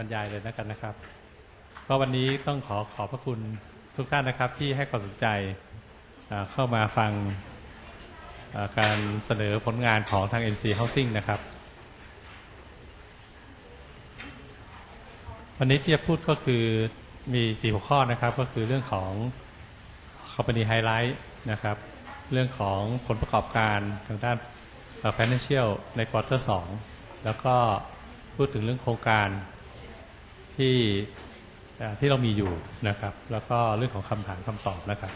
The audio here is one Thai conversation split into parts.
บรรยายเลยนะกันนะครับ ก็วันนี้ต้องขอขอบพระคุณทุกท่านนะครับ ที่ให้ความสนใจเข้ามาฟังการเสนอผลงานของทาง NC Housing นะครับ วันนี้ที่จะพูดก็คือมี 4 หัวข้อนะครับ ก็คือเรื่องของ Company Highlight นะครับ เรื่องของผลประกอบการทางด้าน financial ในควอเตอร์สองแล้วก็พูดถึงเรื่องโครงการ ที่ที่เรามีอยู่นะครับ แล้วก็เรื่องของคำถามคำตอบนะครับ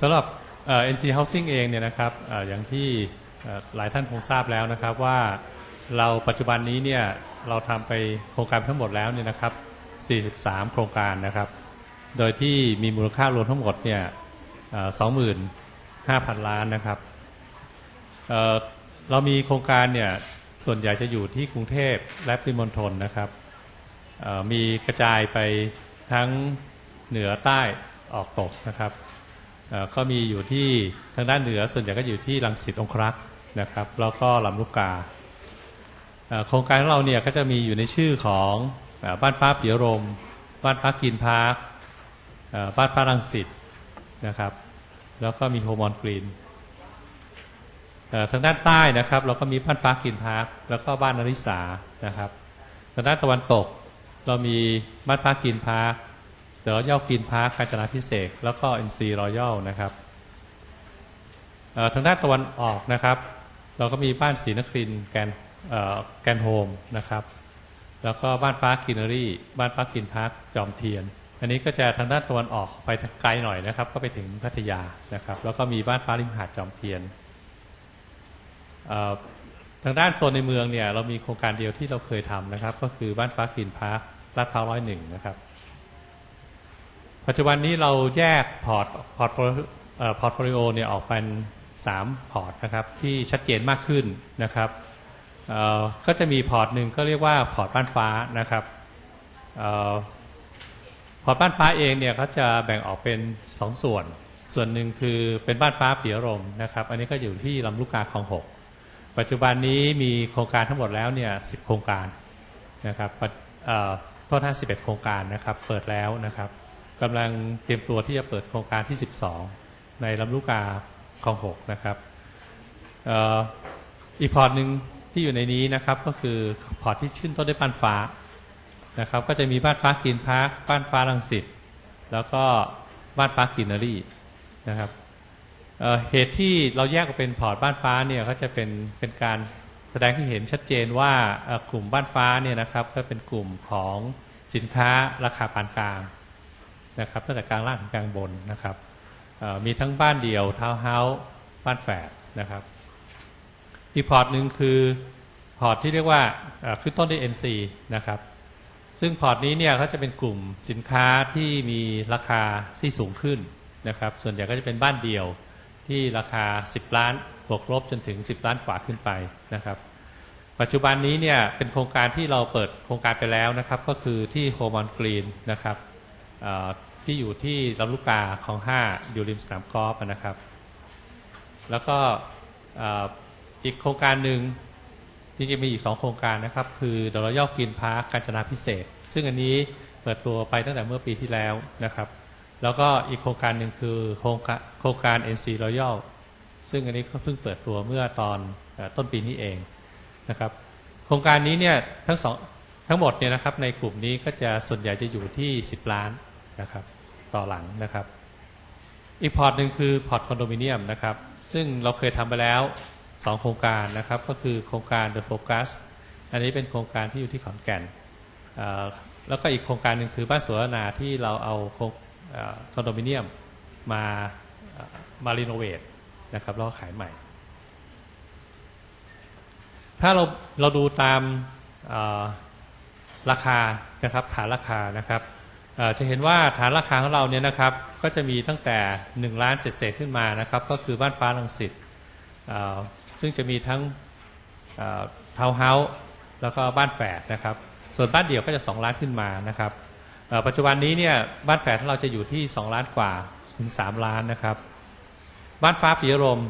สำหรับเอ่อ NC Housing เองเนี่ยนะครับออย่างที่หลายท่านคงทราบแล้วนะครับว่าเราปัจจุบันนี้เนี่ยเราทำไปโครงการทั้งหมดแล้วเนี่ยนะครับ 43 โครงการนะครับ โดยที่มีมูลค่ารวมทั้งหมดเนี่ยสองหมื่นห้าพันล้านนะครับเเรามีโครงการเนี่ย ส่วนใหญ่จะอยู่ที่กรุงเทพและปริมณฑลนะครับ มีกระจายไปทั้งเหนือใต้ออกตกนะครับก็มีอยู่ที่ทางด้านเหนือส่วนใหญ่ก็อยู่ที่ลังสิตองครักษ์นะครับแล้วก็ลำลูกกาโครงการของเราเนี่ยก็จะมีอยู่ในชื่อของอบ้านฟ้าปิยรม บ้านฟ้ากินพาร์คบ้านพระรังสิตนะครับ แล้วก็มีโฮมอนกรีน ทางด้านใต้นะครับ เราก็มีบ้านฟ้ากินพาร์คแล้วก็บ้านนริสานะครับทางด้านตะวันตก เรามีบ้านฟ้ากินพาร์คเดอะรอยัลกินพาร์คกาญจนาพิเศษแล้วก็อินซีรอยัลนะครับทางด้านตะวันออกนะครับ เราก็มีบ้านศรีนครินแกนแกนโฮมนะครับ แล้วก็บ้านฟ้ากินอรี่บ้านฟ้ากินพาร์คจอมเทียน อันนี้ก็จะทางด้านตะวันออกไปไกลหน่อยนะครับ ก็ไปถึงพัทยานะครับ แล้วก็มีบ้านฟ้าริมหาดจอมเทียน ทางด้านโซนในเมืองเนี่ยเรามีโครงการเดียวที่เราเคยทำนะครับ ก็คือบ้านฟ้ากินพาร์คลาดพร้าวร้อยหนึ่งนะครับ ปัจจุบันนี้เราแยกพอร์ตพอร์ตเอ่อพอร์ตโฟลิโอเนี่ยออกเป็นสามพอร์ตนะครับที่ชัดเจนมากขึ้นนะครับก็จะมีพอร์ตหนึ่งก็เรียกว่าพอร์ตบ้านฟ้านะครับออพอร์ตบ้านฟ้าเองเนี่ยเขาจะแบ่งออกเป็นสองส่วน ส่วนหนึ่งคือเป็นบ้านฟ้าเปียรมย์นะครับ อันนี้ก็อยู่ที่ลำลูกกาคลองหก ปัจจุบันนี้มีโครงการทั้งหมดแล้วเนี่ยสิบโครงการนะครับปัจเอ่อโทษท่าสิบเอ็ดโครงการนะครับเปิดแล้วนะครับกำลังเตรียมตัวที่จะเปิดโครงการที่12ในลำลูกกาคลองหกนะครับอีกพอร์ตหนึ่งที่อยู่ในนี้นะครับก็คือพอร์ตที่ชื่นต้นด้วยบ้านฟ้านะครับก็จะมีบ้านฟ้ากินพาร์คบ้านฟ้ารังสิตแล้วก็บ้านฟ้ากินนอรี่นะครับ เหตุที่เราแยกออกเป็นพอร์ตบ้านฟ้าเนี่ยก็จะเป็นเป็นการแสดงให้เห็นชัดเจนว่ากลุ่มบ้านฟ้าเนี่ยนะครับ ก็เป็นกลุ่มของสินค้าราคาปานกลางนะครับตั้งแต่กลางล่างถึงกลางบนนะครับมีทั้งบ้านเดี่ยวทาวน์เฮาส์บ้านแฝดนะครับ อีกพอร์ตหนึ่งคือพอร์ตที่เรียกว่าขึ้นต้นด้วย NC นะครับ ซึ่งพอร์ตนี้เนี่ยเขาจะเป็นกลุ่มสินค้าที่มีราคาที่สูงขึ้นนะครับ ส่วนใหญ่ก็จะเป็นบ้านเดี่ยว ที่ราคา 10 ล้านบวกลบจนถึง 10 ล้านกว่าขึ้นไปนะครับ ปัจจุบันนี้เนี่ยเป็นโครงการที่เราเปิดโครงการไปแล้วนะครับ ก็คือที่โฮมอนกรีนนะครับที่อยู่ที่ลำลูกกาของห้าอยู่ริมสนามกอล์ฟนะครับ แล้วก็อีกโครงการหนึ่งที่จะมีอีกสองโครงการนะครับ คือดอลยอกินพาร์คกาญจนาพิเศษ ซึ่งอันนี้เปิดตัวไปตั้งแต่เมื่อปีที่แล้วนะครับ แล้วก็อีกโครงการหนึ่งคือโครงการโครงการ NC Royal ซึ่งอันนี้ก็เพิ่งเปิดตัวเมื่อตอนต้นปีนี้เองนะครับ โครงการนี้เนี่ยทั้งสองทั้งหมดเนี่ยนะครับในกลุ่มนี้ก็จะส่วนใหญ่จะอยู่ที่ 10 ล้านนะครับ ต่อหลังนะครับ อีกพอร์ตหนึ่งคือพอร์ตคอนโดมิเนียมนะครับ ซึ่งเราเคยทำไปแล้ว 2 โครงการนะครับ ก็คือโครงการ The Focus อันนี้เป็นโครงการที่อยู่ที่ขอนแก่นแล้วก็อีกโครงการหนึ่งคือบ้านสวนนาที่เราเอาโครงเอ่อคอนโดมิเนียมมามารีโนเวทนะครับแล้วขายใหม่ ถ้าเราเราดูตามราคานะครับฐานราคานะครับจะเห็นว่าฐานราคาของเราเนี่ยนะครับ ก็จะมีตั้งแต่ 1 ล้านเศษขึ้นมานะครับ ก็คือบ้านฟ้าลังสิตซึ่งจะมีทั้งทาวน์เฮาส์แล้วก็บ้านแฝดนะครับ ส่วนบ้านเดี่ยวก็จะ 2 ล้านขึ้นมานะครับ ปัจจุบันนี้เนี่ยบ้านแฝดของเราจะอยู่ที่2ล้านกว่าถึง3ล้านนะครับ บ้านฟ้าปิยรม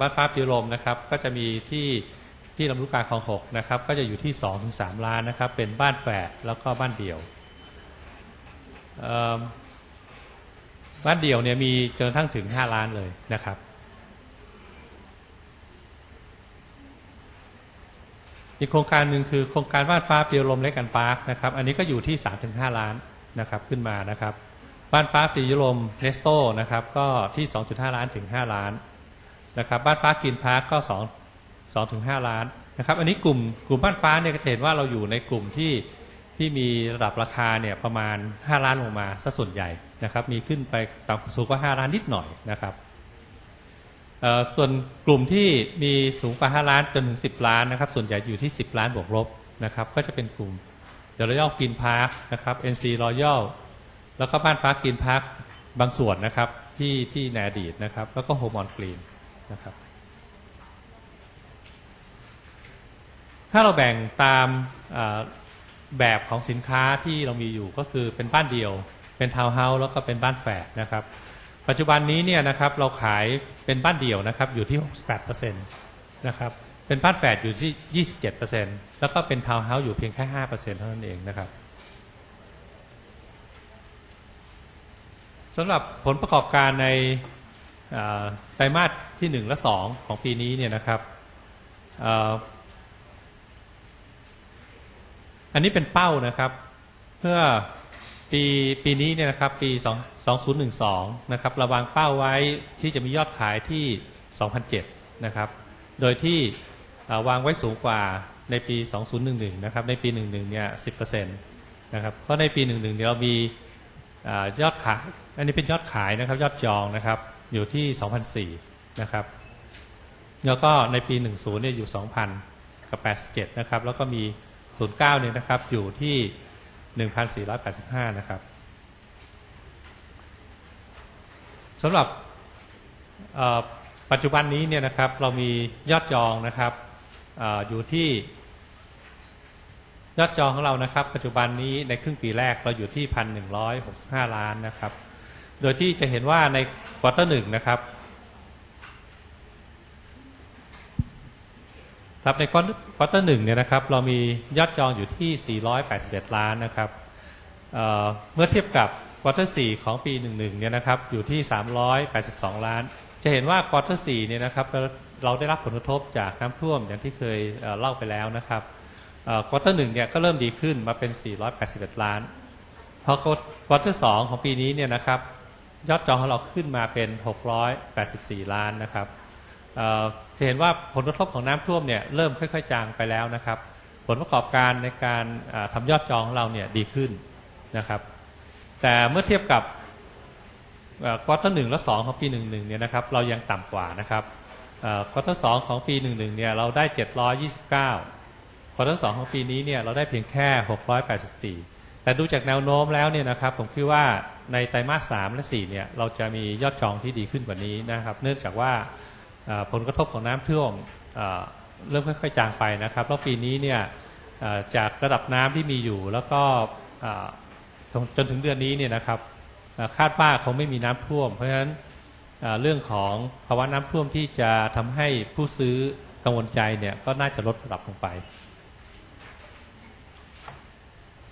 บ้านฟ้าพิรมนะครับก็จะมีที่ที่ลำลูกกาคลองหกนะครับก็จะอยู่ที่2องถึงสามล้านนะครับ เป็นบ้านแฝดแล้วก็บ้านเดี่ยวบ้านเดี่ยวเนี่ยมีจนกระทั่งถึง5ล้านเลยนะครับ อีกโครงการหนึ่งคือโครงการบ้านฟ้าเปียวลมเล็กกันปาร์คนะครับ อันนี้ก็อยู่ที่ 3-5 ล้านนะครับขึ้นมานะครับบ้านฟ้าปียลมเนสโตนะครับก็ที่ 2.5 ล้านถึง 5 ล้านนะครับบ้านฟ้ากินพาร์คก็ 2 2ถึง5ล้านนะครับอันนี้กลุ่มกลุ่มบ้านฟ้าเนี่ยก็จะเห็นว่าเราอยู่ในกลุ่มที่ที่มีระดับราคาเนี่ยประมาณ 5 ล้านลงมาซะส่วนใหญ่นะครับมีขึ้นไปต่ำสูงกว่า5ล้านนิดหน่อยนะครับ ส่วนกลุ่มที่มีสูงกว่า5ล้านจนถึง10ล้านนะครับ ส่วนใหญ่อยู่ที่10ล้านบวกลบนะครับ ก็จะเป็นกลุ่มเดลรอยัลกินพาร์คนะครับ NC Royal แล้วก็บ้านฟ้ากินพาร์คบางส่วนนะครับที่ที่ในอดีตนะครับ แล้วก็โฮมอนกรีนนะครับ ถ้าเราแบ่งตามแบบของสินค้าที่เรามีอยู่ก็คือเป็นบ้านเดียว เป็นทาวน์เฮาส์แล้วก็เป็นบ้านแฝดนะครับ ปัจจุบันนี้เนี่ยนะครับเราขายเป็นบ้านเดี่ยวนะครับอยู่ที่ 68%นะครับเป็นบ้านแฝดอยู่ที่ 27%แล้วก็เป็นทาวน์เฮาส์อยู่เพียงแค่ 5%เท่านั้นเองนะครับสำหรับผลประกอบการในไตรมาสที่ 1 และ 2 ของปีนี้เนี่ยนะครับออันนี้เป็นเป้านะครับ เพื่อ ปีปีนี้เนี่ยนะครับปี2 2012นะครับเราวางเป้าไว้ที่จะมียอดขายที่ 2,007นะครับโดยที่วางไว้สูงกว่าในปี 2011นะครับในปี 11เนี่ย10%นะครับเพราะในปี 11เนี่ยเรามียอดขายอันนี้เป็นยอดขายนะครับยอดจองนะครับอยู่ที่ 2,004นะครับแล้วก็ในปี 10เนี่ยอยู่ 2,000กับ87นะครับแล้วก็มี 09เนี่ยนะครับอยู่ที่ 1,485 นะครับสำหรับปัจจุบันนี้เนี่ยนะครับ เรามียอดจองนะครับอออยู่ที่ ยอดจองของเรานะครับ ปัจจุบันนี้ในครึ่งปีแรกเราอยู่ที่พันหนึ่งร้อยหกสิบห้าล้านนะครับ โดยที่จะเห็นว่าในควอเตอร์หนึ่งนะครับ ครับในควอเตอร์หนึ่งเนี่ยนะครับเรามียอดจองอยู่ที่ 481 ล้านนะครับเเมื่อเทียบกับควอเตอร์สี่ของปี 11 เนี่ยนะครับอยู่ที่ 382 ล้าน จะเห็นว่าควอเตอร์สี่เนี่ยนะครับเราได้รับผลกระทบจากน้ำท่วมอย่างที่เคยเเล่าไปแล้วนะครับควอเตอร์หนึ่งเนี่ยก็เริ่มดีขึ้นมาเป็น 481 ล้าน พอควอเตอร์สองของปีนี้เนี่ยนะครับยอดจองของเราขึ้นมาเป็น 684 ล้านนะครับ จะเห็นว่าผลกระทบของน้ำท่วมเนี่ยเริ่มค่อยๆ จางไปแล้วนะครับ ผลประกอบการในการเอ่อทำยอดจองของเราเนี่ยดีขึ้นนะครับ แต่เมื่อเทียบกับควอเตอร์หนึ่งและสองของปีหนึ่งหนึ่งเนี่ยนะครับเรายังต่ำกว่านะครับควอเตอร์สองของปีหนึ่งหนึ่งเนี่ยเราได้729ควอเตอร์สองของปีนี้เนี่ยเราได้เพียงแค่684แปดสิบสี่แต่ดูจากแนวโน้มแล้วเนี่ยนะครับผมคิดว่าในไตรมาสสามและสี่เนี่ยเราจะมียอดจองที่ดีขึ้นกว่านี้นะครับ เนื่องจากว่า ผลกระทบของน้ำท่วมเริ่มค่อยๆ จางไปนะครับแล้วปีนี้เนี่ยจากระดับน้ำที่มีอยู่ แล้วก็จนถึงเดือนนี้เนี่ยนะครับคาดว่าคงไม่มีน้ำท่วม เพราะฉะนั้นเรื่องของภาวะน้ำท่วมที่จะทำให้ผู้ซื้อกังวลใจเนี่ยก็น่าจะลดระดับลงไป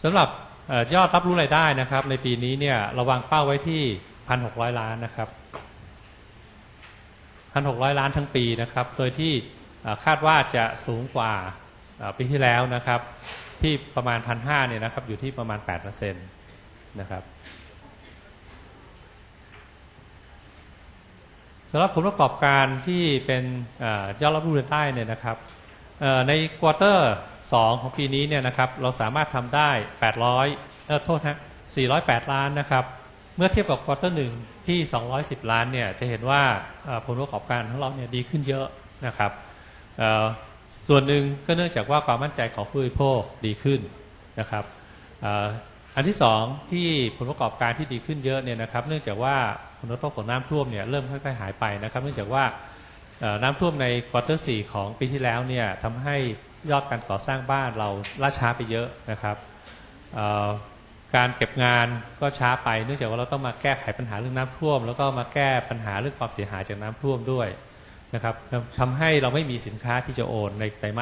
สำหรับอยอดรับรู้รายได้นะครับ ในปีนี้เนี่ยเราวางเป้าไว้ที่1,600ล้านนะครับ 1,600ล้านทั้งปีนะครับ โดยที่คาดว่าจะสูงกว่าปีที่แล้วนะครับ ที่ประมาณ1,500เนี่ยนะครับ อยู่ที่ประมาณ8%นะครับสำหรับผลประกอบการที่เป็นอยอดรับรู้รายได้เนี่ยนะครับในควอเตอร์สองของปีนี้เนี่ยนะครับ เราสามารถทำได้ 800เออโทษฮะ408 ล้านนะครับ เมื่อเทียบกับควอเตอร์หนึ่งที่ 210 ล้านเนี่ยจะเห็นว่าผลประกอบการของเราเนี่ยดีขึ้นเยอะนะครับส่วนหนึ่งก็เนื่องจากว่าความมั่นใจของผู้บริโภคดีขึ้นนะครับอันที่สองที่ผลประกอบการที่ดีขึ้นเยอะเนี่ยนะครับเนื่องจากว่าผลกระทบของน้ำท่วมเนี่ยเริ่มค่อยๆหายไปนะครับ เนื่องจากว่าน้ำท่วมในควอเตอร์สี่ของปีที่แล้วเนี่ยทำให้ยอดการก่อสร้างบ้านเราล่าช้าไปเยอะนะครับ การเก็บงานก็ช้าไปเนื่องจากว่าเราต้องมาแก้ไขปัญหาเรื่องน้ำท่วม แล้วก็มาแก้ปัญหาเรื่องความเสียหายจากน้ำท่วมด้วยนะครับทำให้เราไม่มีสินค้าที่จะโอนในไตรมาส